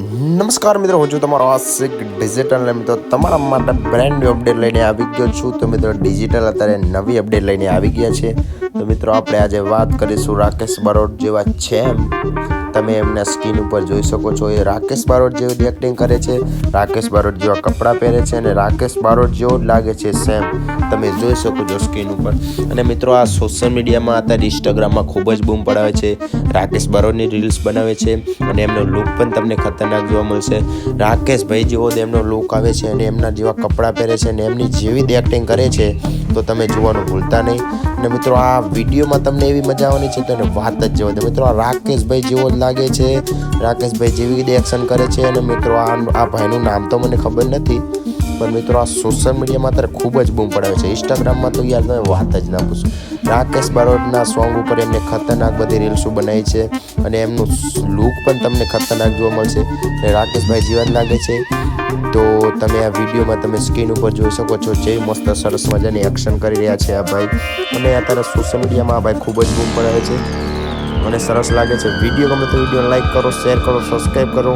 નમસ્કાર મિત્રો, હું છું તમારો આશિક ડિજિટલ મિત્રો તમારા માટે બ્રેન્ડ ન્યૂ અપડેટ લઈને આવી ગયો છું. તો મિત્રો ડિજિટલ અત્યારે નવી અપડેટ લઈને આવી ગયા છે. તો મિત્રો, આપણે આજે વાત કરીશું રાકેશ બરોડ જેવા છે તમે એમના સ્કીન ઉપર જોઈ શકો છો, એ રાકેશ બારોટ જેવી એક્ટિંગ કરે છે. રાકેશ બારોટ જેવા કપડાં પહેરે છે અને રાકેશ બારોટ જેવો જ લાગે છે સેમ. તમે જોઈ શકો છો સ્કીન ઉપર. અને મિત્રો, આ સોશિયલ મીડિયામાં અત્યારે ઇન્સ્ટાગ્રામમાં ખૂબ જ બૂમ પડાવે છે. રાકેશ બારોટની રીલ્સ બનાવે છે અને એમનો લુક પણ તમને ખતરનાક જોવા મળશે. રાકેશભાઈ જેવો એમનો લુક આવે છે અને એમના જેવા કપડાં પહેરે છે અને એમની જેવી જ એક્ટિંગ કરે છે, તો તમે જોવાનું ભૂલતા નહીં. અને મિત્રો, આ વિડીયોમાં તમને એવી મજા આવવાની છે તો વાત જ જવા દે. મિત્રો, આ રાકેશભાઈ જેવો જ લાગે છે. રાકેશભાઈ જેવી રિએક્શન એક્શન કરે છે અને મિત્રો, આ આ ભાઈનું નામ તો મને ખબર નથી, પણ મિત્રો, આ સોશિયલ મીડિયામાં અત્યારે ખૂબ જ બૂમ પડાવે છે. ઇન્સ્ટાગ્રામમાં તો યાર તમે વાત જ ના પૂછો. રાકેશ બારોટના સોંગ ઉપર એમને ખતરનાક બધી રીલ્સો બનાવી છે અને એમનું લુક પણ તમને ખતરનાક જોવા મળશે. અને રાકેશભાઈ જેવા જ લાગે છે. તો તમે આ વિડીયોમાં તમે સ્ક્રીન ઉપર જોઈ શકો છો. જે મસ્ત સરસ મજાની એક્શન કરી રહ્યા છે આ ભાઈ. અને અત્યારે સોશિયલ મીડિયામાં આ ભાઈ ખૂબ જ બૂમ પડાવે છે. અને સરસ લાગે છે. વીડિયો ગમે તો વીડિયો લાઈક કરો શેર કરો સબસ્ક્રાઈબ કરો.